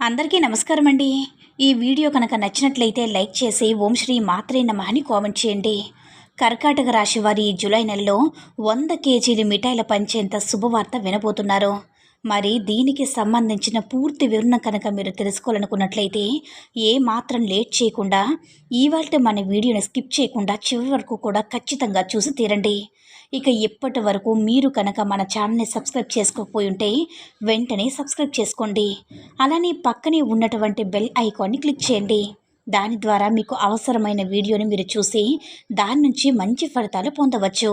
అందరికీ నమస్కారం అండి ఈ వీడియో కనుక నచ్చినట్లయితే లైక్ చేసి ఓం శ్రీ మాత్రే నమ అని కామెంట్ చేయండి. కర్కాటక రాశి వారి జూలై నెలలో వంద కేజీలు మిఠాయిల పంచేంత శుభవార్త వినబోతున్నారు. మరి దీనికి సంబంధించిన పూర్తి వివరణ కనుక మీరు తెలుసుకోవాలనుకున్నట్లయితే ఏ మాత్రం లేట్ చేయకుండా ఇవాళ మన వీడియోని స్కిప్ చేయకుండా చివరి వరకు కూడా ఖచ్చితంగా చూసి తీరండి. ఇక ఇప్పటి వరకు మీరు కనుక మన ఛానల్ని సబ్స్క్రైబ్ చేసుకోకపోయి ఉంటే వెంటనే సబ్స్క్రైబ్ చేసుకోండి. అలానే పక్కనే ఉన్నటువంటి బెల్ ఐకాన్ని క్లిక్ చేయండి. దాని ద్వారా మీకు అవసరమైన వీడియోని మీరు చూసి దాని నుంచి మంచి ఫలితాలు పొందవచ్చు.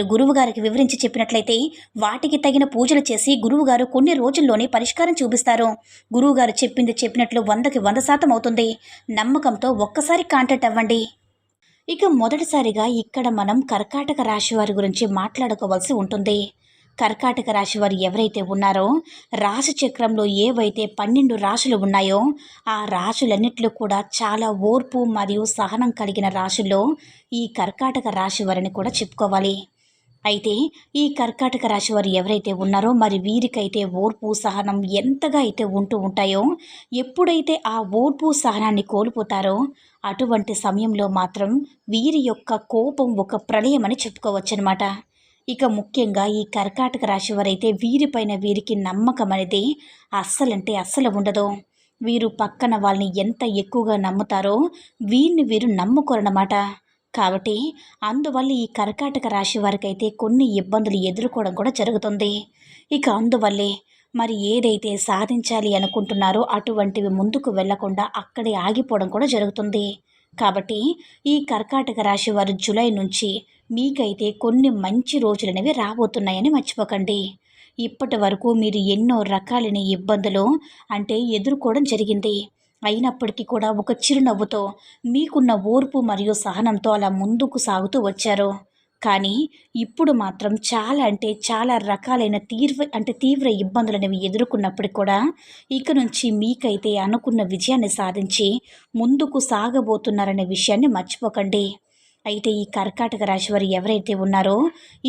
గురువుగారికి వివరించి చెప్పినట్లయితే వాటికి తగిన పూజలు చేసి గురువుగారు కొన్ని రోజుల్లోనే పరిష్కారం చూపిస్తారు. గురువుగారు చెప్పింది చెప్పినట్లు వందకి వంద శాతం అవుతుంది. నమ్మకంతో ఒక్కసారి కాంటాక్ట్ అవ్వండి. ఇక మొదటిసారిగా ఇక్కడ మనం కర్కాటక రాశి వారి గురించి మాట్లాడుకోవాల్సి ఉంటుంది. కర్కాటక రాశి వారు ఎవరైతే ఉన్నారో రాశి చక్రంలో ఏవైతే పన్నెండు రాశులు ఉన్నాయో ఆ రాశులన్నిట్లో కూడా చాలా ఓర్పు మరియు సహనం కలిగిన రాశుల్లో ఈ కర్కాటక రాశి వారిని కూడా చెప్పుకోవాలి. అయితే ఈ కర్కాటక రాశి వారు ఎవరైతే ఉన్నారో మరి వీరికైతే ఓర్పు సహనం ఎంతగా అయితే ఉంటూ ఉంటాయో ఎప్పుడైతే ఆ ఓర్పు సహనాన్ని కోల్పోతారో అటువంటి సమయంలో మాత్రం వీరి యొక్క కోపం ఒక ప్రళయం అని చెప్పుకోవచ్చనమాట ఇక ముఖ్యంగా ఈ కర్కాటక రాశి వారైతే వీరిపైన వీరికి నమ్మకం అనేది అస్సలంటే అస్సలు ఉండదు. వీరు పక్కన వాళ్ళని ఎంత ఎక్కువగా నమ్ముతారో వీరిని వీరు నమ్ముకోరన్నమాట. కాబట్టి అందువల్ల ఈ కర్కాటక రాశి వారికైతే కొన్ని ఇబ్బందులు ఎదుర్కోవడం కూడా జరుగుతుంది. ఇక అందువల్లే మరి ఏదైతే సాధించాలి అనుకుంటున్నారో అటువంటివి ముందుకు వెళ్ళకుండా అక్కడే ఆగిపోవడం కూడా జరుగుతుంది. కాబట్టి ఈ కర్కాటక రాశి వారు జూలై నుంచి మీకైతే కొన్ని మంచి రోజులు అనేవి రాబోతున్నాయని మర్చిపోకండి. ఇప్పటి వరకు మీరు ఎన్నో రకాలైన ఇబ్బందులు అంటే ఎదుర్కోవడం జరిగింది. అయినప్పటికీ కూడా ఒక చిరునవ్వుతో మీకున్న ఓర్పు మరియు సహనంతో అలా ముందుకు సాగుతూ వచ్చారు. కానీ ఇప్పుడు మాత్రం చాలా అంటే చాలా రకాలైన తీవ్ర అంటే తీవ్ర ఇబ్బందులు అనేవి ఎదుర్కొన్నప్పటికీ కూడా ఇక నుంచి మీకైతే అనుకున్న విజయాన్ని సాధించి ముందుకు సాగబోతున్నారనే విషయాన్ని మర్చిపోకండి. అయితే ఈ కర్కాటక రాశి వారు ఎవరైతే ఉన్నారో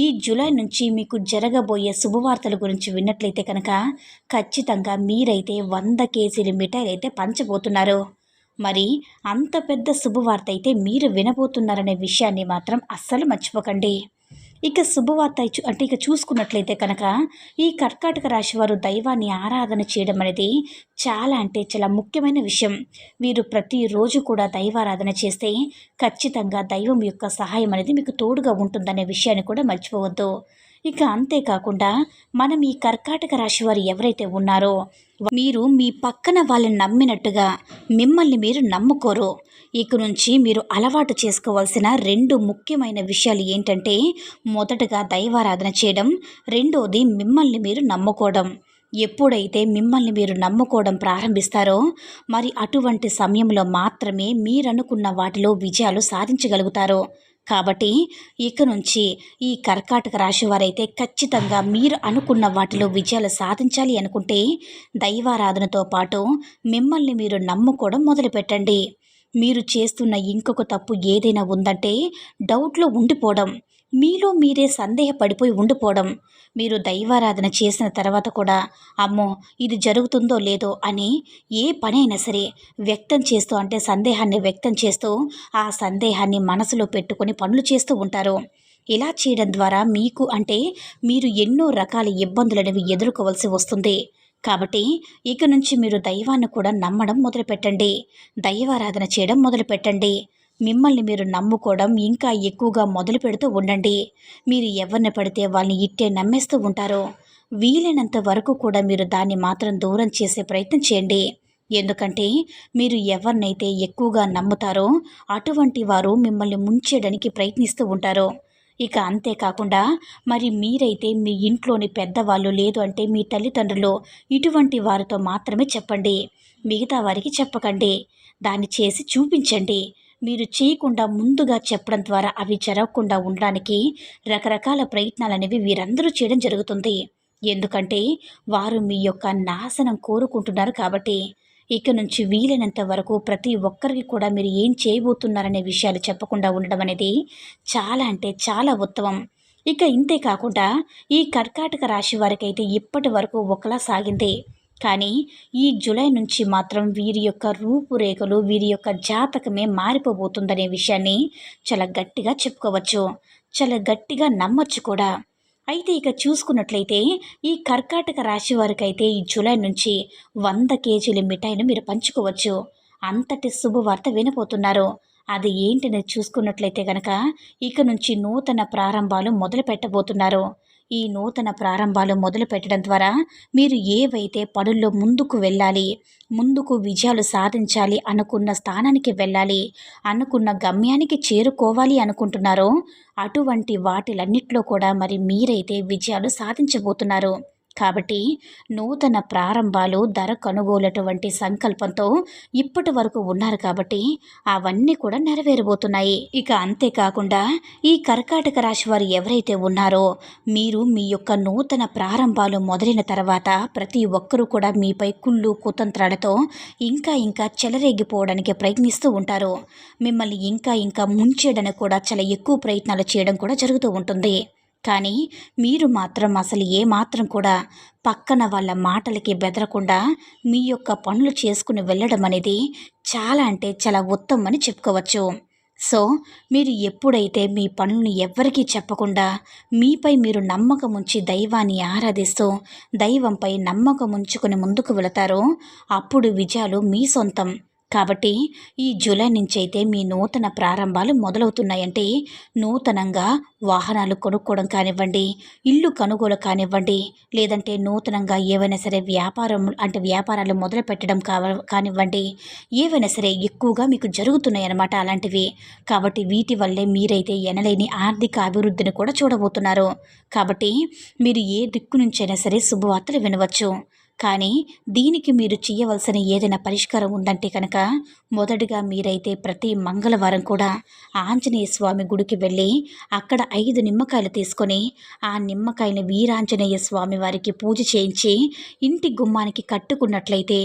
ఈ జూలై నుంచి మీకు జరగబోయే శుభవార్తల గురించి విన్నట్లయితే కనుక ఖచ్చితంగా మీరైతే వంద కేజీల మిఠాయిలు అయితే పంచబోతున్నారు. మరి అంత పెద్ద శుభవార్త అయితే మీరు వినబోతున్నారనే విషయాన్ని మాత్రం అస్సలు మర్చిపోకండి. ఇక శుభవార్త అంటే ఇక చూసుకున్నట్లయితే కనుక ఈ కర్కాటక రాశి వారు దైవాన్ని ఆరాధన చేయడం అనేది చాలా అంటే చాలా ముఖ్యమైన విషయం. వీరు ప్రతిరోజు కూడా దైవారాధన చేస్తే ఖచ్చితంగా దైవం యొక్క సహాయం అనేది మీకు తోడుగా ఉంటుందనే విషయాన్ని కూడా మర్చిపోవద్దు. ఇక అంతేకాకుండా మనం ఈ కర్కాటక రాశి వారు ఎవరైతే ఉన్నారో మీరు మీ పక్కన వాళ్ళని నమ్మినట్టుగా మిమ్మల్ని మీరు నమ్ముకోరు. ఇక నుంచి మీరు అలవాటు చేసుకోవాల్సిన రెండు ముఖ్యమైన విషయాలు ఏంటంటే మొదటగా దైవారాధన చేయడం రెండోది మిమ్మల్ని మీరు నమ్ముకోవడం. ఎప్పుడైతే మిమ్మల్ని మీరు నమ్ముకోవడం ప్రారంభిస్తారో మరి అటువంటి సమయంలో మాత్రమే మీరనుకున్న వాటిలో విజయాలు సాధించగలుగుతారు. కాబట్టి ఇక నుంచి ఈ కర్కాటక రాశి వారైతే ఖచ్చితంగా మీరు అనుకున్న వాటిలో విజయాలు సాధించాలి అనుకుంటే దైవారాధనతో పాటు మిమ్మల్ని మీరు నమ్ముకోవడం మొదలుపెట్టండి. మీరు చేస్తున్న ఇంకొక తప్పు ఏదైనా ఉందంటే డౌట్లో ఉండిపోవడం. మీలో మీరే సందేహపడిపోయి ఉండిపోవడం మీరు దైవారాధన చేసిన తర్వాత కూడా అమ్మో ఇది జరుగుతుందో లేదో అని ఏ పనైనా సరే వ్యక్తం చేస్తూ అంటే సందేహాన్ని వ్యక్తం చేస్తూ ఆ సందేహాన్ని మనసులో పెట్టుకొని పనులు చేస్తూ ఉంటారు. ఇలా చేయడం ద్వారా మీకు అంటే మీరు ఎన్నో రకాల ఇబ్బందులనేవి ఎదుర్కోవాల్సి వస్తుంది. కాబట్టి ఇక నుంచి మీరు దైవాన్ని కూడా నమ్మడం మొదలుపెట్టండి. దైవారాధన చేయడం మొదలుపెట్టండి. మిమ్మల్ని మీరు నమ్ముకోవడం ఇంకా ఎక్కువగా మొదలు పెడుతూ ఉండండి. మీరు ఎవరిని పడితే వాళ్ళని ఇట్టే నమ్మేస్తూ ఉంటారు వీలైనంత వరకు కూడా మీరు దాన్ని మాత్రం దూరం చేసే ప్రయత్నం చేయండి. ఎందుకంటే మీరు ఎవరినైతే ఎక్కువగా నమ్ముతారో అటువంటి వారు మిమ్మల్ని ముంచేయడానికి ప్రయత్నిస్తూ ఉంటారు. ఇక అంతేకాకుండా మరి మీరైతే మీ ఇంట్లోని పెద్దవాళ్ళు లేదు అంటే మీ తల్లిదండ్రులు ఇటువంటి వారితో మాత్రమే చెప్పండి. మిగతా వారికి చెప్పకండి. దాన్ని చేసి చూపించండి. మీరు చేయకుండా ముందుగా చెప్పడం ద్వారా అవి జరగకుండా ఉండడానికి రకరకాల ప్రయత్నాలు అనేవి వీరందరూ చేయడం జరుగుతుంది. ఎందుకంటే వారు మీ యొక్క నాశనం కోరుకుంటున్నారు కాబట్టి ఇక నుంచి వీలైనంత వరకు ప్రతి ఒక్కరికి కూడా మీరు ఏం చేయబోతున్నారనే విషయాలు చెప్పకుండా ఉండడం అనేది చాలా అంటే చాలా ఉత్తమం. ఇక ఇంతే కాకుండా ఈ కర్కాటక రాశి వారికైతే ఇప్పటి వరకు ఒకలా సాగింది. కానీ ఈ జూలై నుంచి మాత్రం వీరి యొక్క రూపురేఖలు వీరి యొక్క జాతకమే మారిపోబోతుందనే విషయాన్ని చాలా గట్టిగా చెప్పుకోవచ్చు. చాలా గట్టిగా నమ్మొచ్చు కూడా. అయితే ఇక చూసుకున్నట్లయితే ఈ కర్కాటక రాశి వారికైతే ఈ జూలై నుంచి వంద కేజీల మిఠాయిని మీరు పంచుకోవచ్చు. అంతటి శుభవార్త వినపోతున్నారు అది ఏంటని చూసుకున్నట్లయితే కనుక ఇక నుంచి నూతన ప్రారంభాలు మొదలు పెట్టబోతున్నారు ఈ నూతన ప్రారంభాలు మొదలు పెట్టడం ద్వారా మీరు ఏవైతే పనుల్లో ముందుకు వెళ్ళాలి ముందుకు విజయాలు సాధించాలి అనుకున్న స్థానానికి వెళ్ళాలి అనుకున్న గమ్యానికి చేరుకోవాలి అనుకుంటున్నారో అటువంటి వాటిలన్నిట్లో కూడా మరి మీరైతే విజయాలు సాధించబోతున్నారు. కాబట్టి నూతన ప్రారంభాలు ధర కొనుగోలటువంటి సంకల్పంతో ఇప్పటి వరకు ఉన్నారు కాబట్టి అవన్నీ కూడా నెరవేరబోతున్నాయి. ఇక అంతేకాకుండా ఈ కర్కాటక రాశి వారు ఎవరైతే ఉన్నారో మీరు మీ యొక్క నూతన ప్రారంభాలు మొదలైన తర్వాత ప్రతి ఒక్కరూ కూడా మీపై కుళ్ళు కుతంత్రాలతో ఇంకా ఇంకా చెలరేగిపోవడానికి ప్రయత్నిస్తూ ఉంటారు. మిమ్మల్ని ఇంకా ఇంకా ముంచేయడానికి కూడా చాలా ఎక్కువ ప్రయత్నాలు చేయడం కూడా జరుగుతూ ఉంటుంది. కానీ మీరు మాత్రం అసలు ఏమాత్రం కూడా పక్కన వాళ్ళ మాటలకి బెదరకుండా మీ యొక్క పనులు చేసుకుని వెళ్ళడం అనేది చాలా అంటే చాలా ఉత్తమం అని చెప్పుకోవచ్చు. సో మీరు ఎప్పుడైతే మీ పనులను ఎవ్వరికీ చెప్పకుండా మీపై మీరు నమ్మకం ఉంచి దైవాన్ని ఆరాధిస్తూ దైవంపై నమ్మకం ఉంచుకుని ముందుకు వెళతారో అప్పుడు విజయాలు మీ సొంతం. కాబట్టి ఈ జూలై నుంచి అయితే మీ నూతన ప్రారంభాలు మొదలవుతున్నాయంటే నూతనంగా వాహనాలు కొనుక్కోవడం కానివ్వండి ఇల్లు కొనుగోలు కానివ్వండి లేదంటే నూతనంగా ఏవైనా సరే వ్యాపారం అంటే వ్యాపారాలు మొదలు పెట్టడం కానివ్వండి ఏవైనా సరే ఎక్కువగా మీకు జరుగుతున్నాయి అన్నమాట అలాంటివి. కాబట్టి వీటి వల్లే మీరైతే ఎనలేని ఆర్థిక అభివృద్ధిని కూడా చూడబోతున్నారు. కాబట్టి మీరు ఏ దిక్కు నుంచైనా సరే శుభవార్తలు వినవచ్చు. కానీ దీనికి మీరు చేయవలసిన ఏదైనా పరిష్కారం ఉందంటే కనుక మొదటిగా మీరైతే ప్రతి మంగళవారం కూడా ఆంజనేయ స్వామి గుడికి వెళ్ళి అక్కడ ఐదు నిమ్మకాయలు తీసుకొని ఆ నిమ్మకాయని వీరాంజనేయ స్వామి వారికి పూజ చేయించి ఇంటి గుమ్మానికి కట్టుకున్నట్లయితే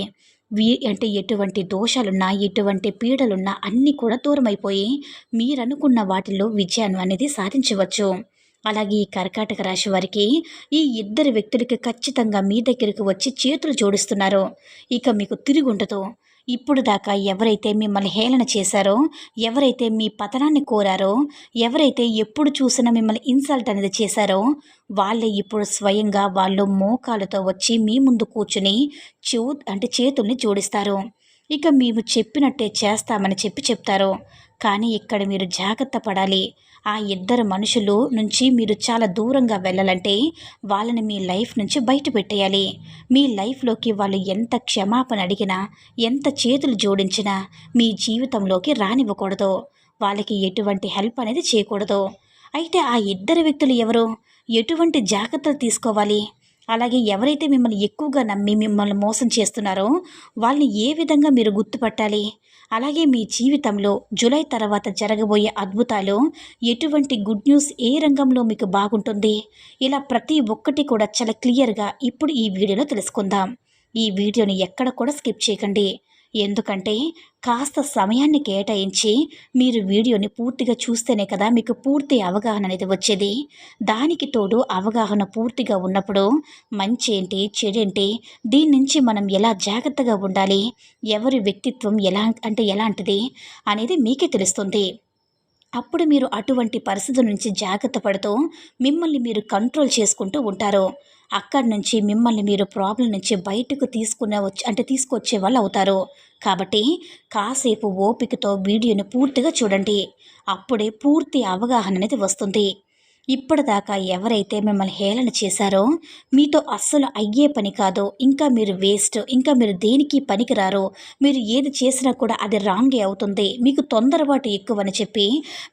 వీ అంటే ఎటువంటి దోషాలున్నా ఎటువంటి పీడలున్నా అన్నీ కూడా దూరమైపోయి మీరనుకున్న వాటిల్లో విజయాన్ని అనేది సాధించవచ్చు. అలాగే ఈ కర్కాటక రాశి వారికి ఈ ఇద్దరు వ్యక్తులకి ఖచ్చితంగా మీ దగ్గరికి వచ్చి చేతులు జోడిస్తున్నారు. ఇక మీకు తిరిగి ఉండదు. ఇప్పుడు దాకా ఎవరైతే మిమ్మల్ని హేళన చేశారో ఎవరైతే మీ పతనాన్ని కోరారో ఎవరైతే ఎప్పుడు చూసినా మిమ్మల్ని ఇన్సల్ట్ అనేది చేశారో వాళ్ళే ఇప్పుడు స్వయంగా వాళ్ళు మోకాలతో వచ్చి మీ ముందు కూర్చుని చూ అంటే చేతుల్ని జోడిస్తారు. ఇక మేము చెప్పినట్టే చేస్తామని చెప్పి చెప్తారు. కానీ ఇక్కడ మీరు జాగ్రత్త పడాలి. ఆ ఇద్దరు మనుషులు నుంచి మీరు చాలా దూరంగా వెళ్ళాలంటే వాళ్ళని మీ లైఫ్ నుంచి బయట పెట్టేయాలి. మీ లైఫ్లోకి వాళ్ళు ఎంత క్షమాపణ అడిగినా ఎంత చేతులు జోడించినా మీ జీవితంలోకి రానివ్వకూడదు. వాళ్ళకి ఎటువంటి హెల్ప్ అనేది చేయకూడదు. అయితే ఆ ఇద్దరు వ్యక్తులు ఎవరు? ఎటువంటి జాగ్రత్తలు తీసుకోవాలి? అలాగే ఎవరైతే మిమ్మల్ని ఎక్కువగా నమ్మి మిమ్మల్ని మోసం చేస్తున్నారో వాళ్ళని ఏ విధంగా మీరు గుర్తుపట్టాలి? అలాగే మీ జీవితంలో జూలై తర్వాత జరగబోయే అద్భుతాలు ఎటువంటి గుడ్ న్యూస్ ఏ రంగంలో మీకు బాగుంటుంది? ఇలా ప్రతి ఒక్కటి కూడా చాలా క్లియర్గా ఇప్పుడు ఈ వీడియోలో తెలుసుకుందాం. ఈ వీడియోని ఎక్కడ కూడా స్కిప్ చేయకండి. ఎందుకంటే కాస్త సమయాన్ని కేటాయించి మీరు వీడియోని పూర్తిగా చూస్తేనే కదా మీకు పూర్తి అవగాహన అనేది వచ్చేది. దానికి తోడు అవగాహన పూర్తిగా ఉన్నప్పుడు మంచి ఏంటి చెడేంటి దీని నుంచి మనం ఎలా జాగ్రత్తగా ఉండాలి ఎవరి వ్యక్తిత్వం ఎలా అంటే ఎలాంటిది అనేది మీకే తెలుస్తుంది. అప్పుడు మీరు అటువంటి పరిస్థితుల నుంచి జాగ్రత్త పడుతూ మిమ్మల్ని మీరు కంట్రోల్ చేసుకుంటూ ఉంటారు. అక్కడి నుంచి మిమ్మల్ని మీరు ప్రాబ్లం నుంచి బయటకు తీసుకునే వచ్చి అంటే తీసుకొచ్చే వాళ్ళు అవుతారు. కాబట్టి కాసేపు ఓపికతో వీడియోని పూర్తిగా చూడండి. అప్పుడే పూర్తి అవగాహన అనేది వస్తుంది. ఇప్పటిదాకా ఎవరైతే మిమ్మల్ని హేళన చేశారో మీతో అస్సలు అయ్యే పని కాదు. ఇంకా మీరు వేస్ట్. ఇంకా మీరు దేనికి పనికిరారు? మీరు ఏది చేసినా కూడా అది రాంగే అవుతుంది. మీకు తొందరపాటు ఎక్కువని చెప్పి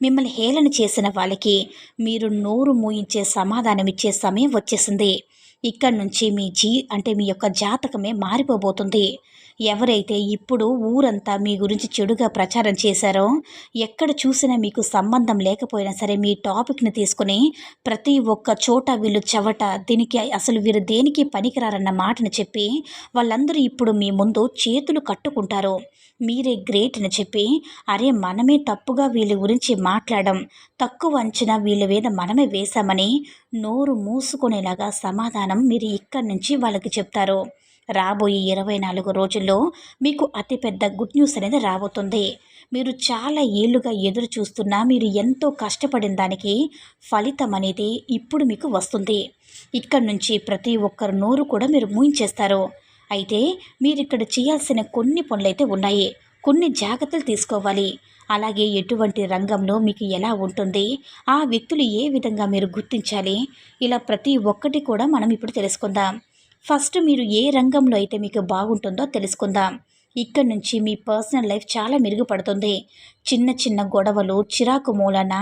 మిమ్మల్ని హేళన చేసిన వాళ్ళకి మీరు నోరు మూయించే సమాధానం ఇచ్చే సమయం వచ్చేసింది. ఇక్కడ నుంచి మీ జీ అంటే మీ యొక్క జాతకమే మారిపోబోతుంది. ఎవరైతే ఇప్పుడు ఊరంతా మీ గురించి చెడుగా ప్రచారం చేశారో ఎక్కడ చూసినా మీకు సంబంధం లేకపోయినా సరే మీ టాపిక్ని తీసుకుని ప్రతి ఒక్క చోట వీళ్ళు చెవట దీనికి అసలు వీరు దేనికి పనికిరారన్న మాటను చెప్పి వాళ్ళందరూ ఇప్పుడు మీ ముందు చేతులు కట్టుకుంటారు. మీరే గ్రేట్ అని చెప్పి అరే మనమే తప్పుగా వీళ్ళ గురించి మాట్లాడడం తక్కువ అంచనా వీళ్ళ మీద మనమే వేశామని నోరు మూసుకునేలాగా సమాధానం మీరు ఇక్కడి నుంచి వాళ్ళకి చెప్తారు. రాబోయే ఇరవై నాలుగు రోజుల్లో మీకు అతిపెద్ద గుడ్ న్యూస్ అనేది రాబోతుంది. మీరు చాలా ఏళ్ళుగా ఎదురు చూస్తున్నా మీరు ఎంతో కష్టపడిన దానికి ఫలితం అనేది ఇప్పుడు మీకు వస్తుంది. ఇక్కడ నుంచి ప్రతి ఒక్కరు నోరు కూడా మీరు మూయించేస్తారు. అయితే మీరు ఇక్కడ చేయాల్సిన కొన్ని పనులైతే ఉన్నాయి. కొన్ని జాగ్రత్తలు తీసుకోవాలి. అలాగే ఎటువంటి రంగంలో మీకు ఎలా ఉంటుంది ఆ వ్యక్తులు ఏ విధంగా మీరు గుర్తించాలి ఇలా ప్రతి ఒక్కటి కూడా మనం ఇప్పుడు తెలుసుకుందాం. ఫస్ట్ మీరు ఏ రంగంలో అయితే మీకు బాగుంటుందో తెలుసుకుందాం. ఇక్కడ నుంచి మీ పర్సనల్ లైఫ్ చాలా మెరుగుపడుతుంది. చిన్న చిన్న గొడవలు చిరాకు మూలన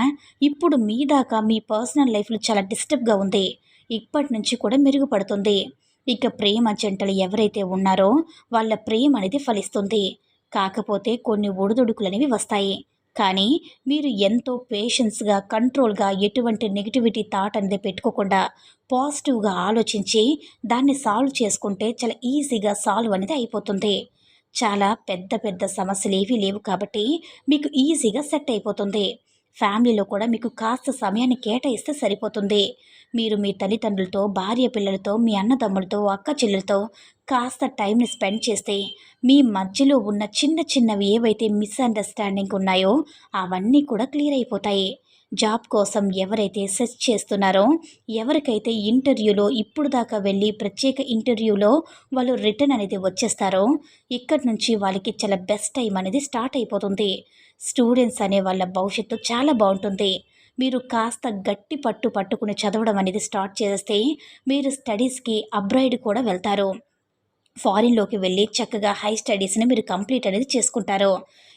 ఇప్పుడు మీ దాకా మీ పర్సనల్ లైఫ్లో చాలా డిస్టర్బ్గా ఉంది. ఇప్పటి నుంచి కూడా మెరుగుపడుతుంది. ఇక ప్రేమ జంటలు ఎవరైతే ఉన్నారో వాళ్ళ ప్రేమ అనేది ఫలిస్తుంది. కాకపోతే కొన్ని ఒడిదుడుకులు అనేవి వస్తాయి. కానీ మీరు ఎంతో పేషెన్స్గా కంట్రోల్గా ఎటువంటి నెగిటివిటీ థాట్ అనేది పెట్టుకోకుండా పాజిటివ్గా ఆలోచించి దాన్ని సాల్వ్ చేసుకుంటే చాలా ఈజీగా సాల్వ్ అనేది అయిపోతుంది. చాలా పెద్ద పెద్ద సమస్యలు ఏవీ లేవు కాబట్టి మీకు ఈజీగా సెట్ అయిపోతుంది. ఫ్యామిలీలో కూడా మీకు కాస్త సమయాన్ని కేటాయిస్తే సరిపోతుంది. మీరు మీ తల్లిదండ్రులతో భార్య పిల్లలతో మీ అన్నదమ్ములతో అక్క చెల్లెలతో కాస్త టైంని స్పెండ్ చేస్తే మీ మధ్యలో ఉన్న చిన్న చిన్నవి ఏవైతే మిస్అండర్స్టాండింగ్ ఉన్నాయో అవన్నీ కూడా క్లియర్ అయిపోతాయి. జాబ్ కోసం ఎవరైతే సెర్చ్ చేస్తున్నారో ఎవరికైతే ఇంటర్వ్యూలో ఇప్పుడు దాకా వెళ్ళి ప్రత్యేక ఇంటర్వ్యూలో వాళ్ళు రిటర్న్ అనేది వచ్చేస్తారో ఇక్కడి నుంచి వాళ్ళకి చాలా బెస్ట్ టైం అనేది స్టార్ట్ అయిపోతుంది. స్టూడెంట్స్ అనే వాళ్ళ భవిష్యత్తు చాలా బాగుంటుంది. మీరు కాస్త గట్టి పట్టు పట్టుకుని చదవడం అనేది స్టార్ట్ చేస్తే మీరు స్టడీస్కి అబ్రాయిడ్ కూడా వెళ్తారు. ఫారిన్లోకి వెళ్ళి చక్కగా హై స్టడీస్ని మీరు కంప్లీట్ అనేది చేసుకుంటారు.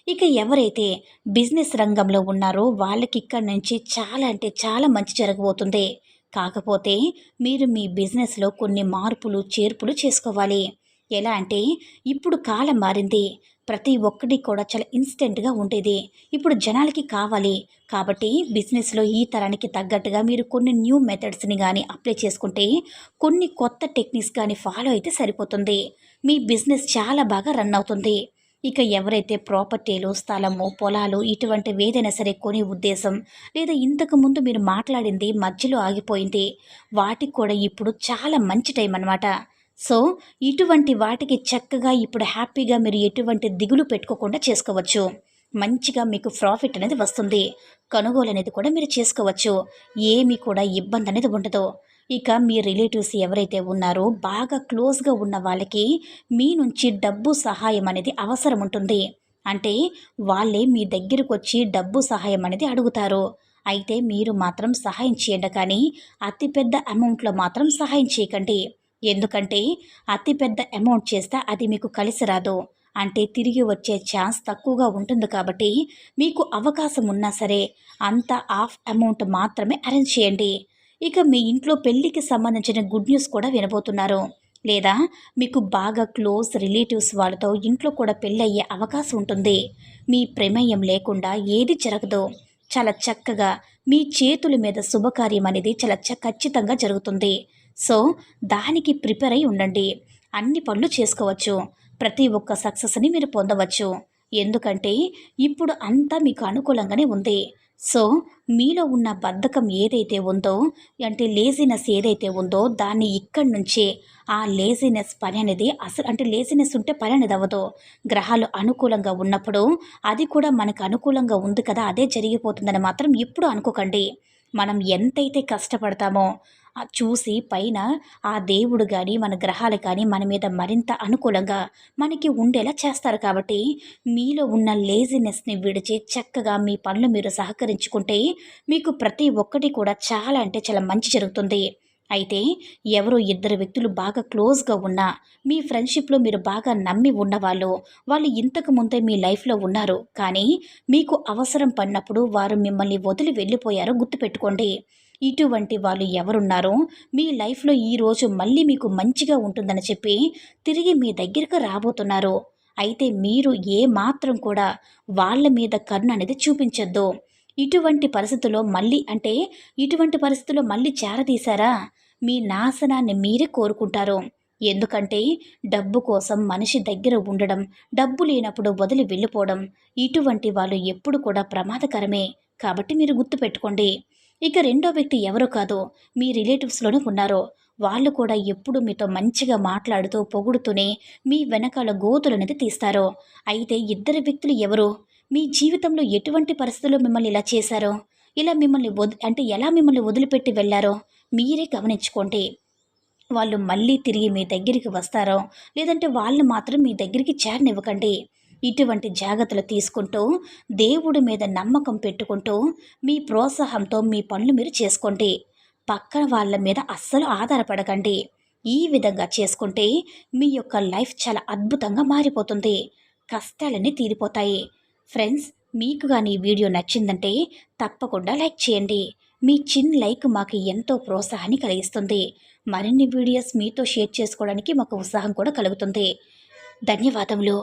ఇక ఎవరైతే బిజినెస్ రంగంలో ఉన్నారో వాళ్ళకి ఇక్కడి నుంచి చాలా అంటే చాలా మంచి జరగబోతుంది. కాకపోతే మీరు మీ బిజినెస్లో కొన్ని మార్పులు చేర్పులు చేసుకోవాలి. ఎలా అంటే ఇప్పుడు కాలం మారింది. ప్రతి ఒక్కటి కూడా చాలా ఇన్స్టెంట్గా ఉండేది. ఇప్పుడు జనాలకి కావాలి. కాబట్టి బిజినెస్లో ఈ తరానికి తగ్గట్టుగా మీరు కొన్ని న్యూ మెథడ్స్ని కానీ అప్లై చేసుకుంటే కొన్ని కొత్త టెక్నిక్స్ కానీ ఫాలో అయితే సరిపోతుంది. మీ బిజినెస్ చాలా బాగా రన్ అవుతుంది. ఇక ఎవరైతే ప్రాపర్టీలు స్థలము పొలాలు ఇటువంటివి ఏదైనా సరే కొనే ఉద్దేశం లేదా ఇంతకుముందు మీరు మాట్లాడింది మధ్యలో ఆగిపోయింది. వాటికి కూడా ఇప్పుడు చాలా మంచి టైం అన్నమాట. సో ఇటువంటి వాటికి చక్కగా ఇప్పుడు హ్యాపీగా మీరు ఎటువంటి దిగులు పెట్టుకోకుండా చేసుకోవచ్చు. మంచిగా మీకు ప్రాఫిట్ అనేది వస్తుంది. కొనుగోలు అనేది కూడా మీరు చేసుకోవచ్చు. ఏమీ కూడా ఇబ్బంది అనేది ఉండదు. ఇక మీ రిలేటివ్స్ ఎవరైతే ఉన్నారో బాగా క్లోజ్గా ఉన్న వాళ్ళకి మీ నుంచి డబ్బు సహాయం అనేది అవసరం ఉంటుంది. అంటే వాళ్ళే మీ దగ్గరకు వచ్చి డబ్బు సహాయం అనేది అడుగుతారు. అయితే మీరు మాత్రం సహాయం చేయండి కానీ అతిపెద్ద అమౌంట్లో మాత్రం సహాయం చేయకండి. ఎందుకంటే అతిపెద్ద అమౌంట్ చేస్తే అది మీకు కలిసి రాదు. అంటే తిరిగి వచ్చే ఛాన్స్ తక్కువగా ఉంటుంది కాబట్టి మీకు అవకాశం ఉన్నా సరే అంత ఆఫ్ అమౌంట్ మాత్రమే అరేంజ్ చేయండి. ఇక మీ ఇంట్లో పెళ్ళికి సంబంధించిన గుడ్ న్యూస్ కూడా వినబోతున్నారు. లేదా మీకు బాగా క్లోజ్ రిలేటివ్స్ వాళ్ళతో ఇంట్లో కూడా పెళ్ళయ్యే అవకాశం ఉంటుంది. మీ ప్రమేయం లేకుండా ఏది జరగదు. చాలా చక్కగా మీ చేతుల మీద శుభకార్యం అనేది చాలా చ ఖచ్చితంగా జరుగుతుంది. సో దానికి ప్రిపేర్ అయి ఉండండి. అన్ని పనులు చేసుకోవచ్చు. ప్రతి ఒక్క సక్సెస్ని మీరు పొందవచ్చు. ఎందుకంటే ఇప్పుడు అంతా మీకు అనుకూలంగానే ఉంది. సో మీలో ఉన్న బద్ధకం ఏదైతే ఉందో అంటే లేజినెస్ ఏదైతే ఉందో దాన్ని ఇక్కడి నుంచే ఆ లేజినెస్ పని అనేది అసలు అంటే లేజినెస్ ఉంటే పని అనేది అవ్వదు. గ్రహాలు అనుకూలంగా ఉన్నప్పుడు అది కూడా మనకు అనుకూలంగా ఉంది కదా అదే జరిగిపోతుందని మాత్రం ఎప్పుడు అనుకోకండి. మనం ఎంతైతే కష్టపడతామో చూసి పైన ఆ దేవుడు కానీ మన గ్రహాలు కానీ మన మీద మరింత అనుకూలంగా మనకి ఉండేలా చేస్తారు కాబట్టి మీలో ఉన్న లేజినెస్ని విడిచి చక్కగా మీ పనులు మీరు సహకరించుకుంటే మీకు ప్రతి ఒక్కటి కూడా చాలా అంటే చాలా మంచి జరుగుతుంది. అయితే ఎవరో ఇద్దరు వ్యక్తులు బాగా క్లోజ్గా ఉన్నా మీ ఫ్రెండ్షిప్లో మీరు బాగా నమ్మి ఉన్నవాళ్ళు వాళ్ళు ఇంతకు ముందే మీ లైఫ్లో ఉన్నారు. కానీ మీకు అవసరం పడినప్పుడు వారు మిమ్మల్ని వదిలి వెళ్ళిపోయారో గుర్తుపెట్టుకోండి. ఇటువంటి వాళ్ళు ఎవరున్నారో మీ లైఫ్లో ఈరోజు మళ్ళీ మీకు మంచిగా ఉంటుందని చెప్పి తిరిగి మీ దగ్గరకు రాబోతున్నారు. అయితే మీరు ఏ మాత్రం కూడా వాళ్ళ మీద కరుణ అనేది చూపించొద్దు. ఇటువంటి పరిస్థితుల్లో మళ్ళీ అంటే ఇటువంటి పరిస్థితుల్లో మళ్ళీ చేరదీశారా మీ నాశనాన్ని మీరే కోరుకుంటారు. ఎందుకంటే డబ్బు కోసం మనిషి దగ్గర ఉండడం డబ్బు లేనప్పుడు వదిలి వెళ్ళిపోవడం ఇటువంటి వాళ్ళు ఎప్పుడు కూడా ప్రమాదకరమే. కాబట్టి మీరు గుర్తుపెట్టుకోండి. ఇక రెండో వ్యక్తి ఎవరో కాదు మీ రిలేటివ్స్లోనే ఉన్నారు వాళ్ళు కూడా ఎప్పుడు మీతో మంచిగా మాట్లాడుతూ పొగుడుతూనే మీ వెనకాల గోతులనేది తీస్తారు. అయితే ఇద్దరు వ్యక్తులు ఎవరు? మీ జీవితంలో ఎటువంటి పరిస్థితుల్లో మిమ్మల్ని ఇలా చేశారో? ఇలా మిమ్మల్ని వది అంటే ఎలా మిమ్మల్ని వదిలిపెట్టి వెళ్ళారో మీరే గమనించుకోండి. వాళ్ళు మళ్ళీ తిరిగి మీ దగ్గరికి వస్తారో లేదంటే వాళ్ళు మాత్రం మీ దగ్గరికి చేరనివ్వకండి. ఇటువంటి జాగ్రత్తలు తీసుకుంటూ దేవుడి మీద నమ్మకం పెట్టుకుంటూ మీ ప్రోత్సాహంతో మీ పనులు మీరు చేసుకోండి. పక్కన వాళ్ళ మీద అస్సలు ఆధారపడకండి. ఈ విధంగా చేసుకుంటే మీ యొక్క లైఫ్ చాలా అద్భుతంగా మారిపోతుంది. కష్టాలన్నీ తీరిపోతాయి. ఫ్రెండ్స్ మీకు కానీ ఈ వీడియో నచ్చిందంటే తప్పకుండా లైక్ చేయండి. మీ చిన్న లైక్ మాకు ఎంతో ప్రోత్సాహాన్ని కలిగిస్తుంది. మరిన్ని వీడియోస్ మీతో షేర్ చేసుకోవడానికి మాకు ఉత్సాహం కూడా కలుగుతుంది. ధన్యవాదములు.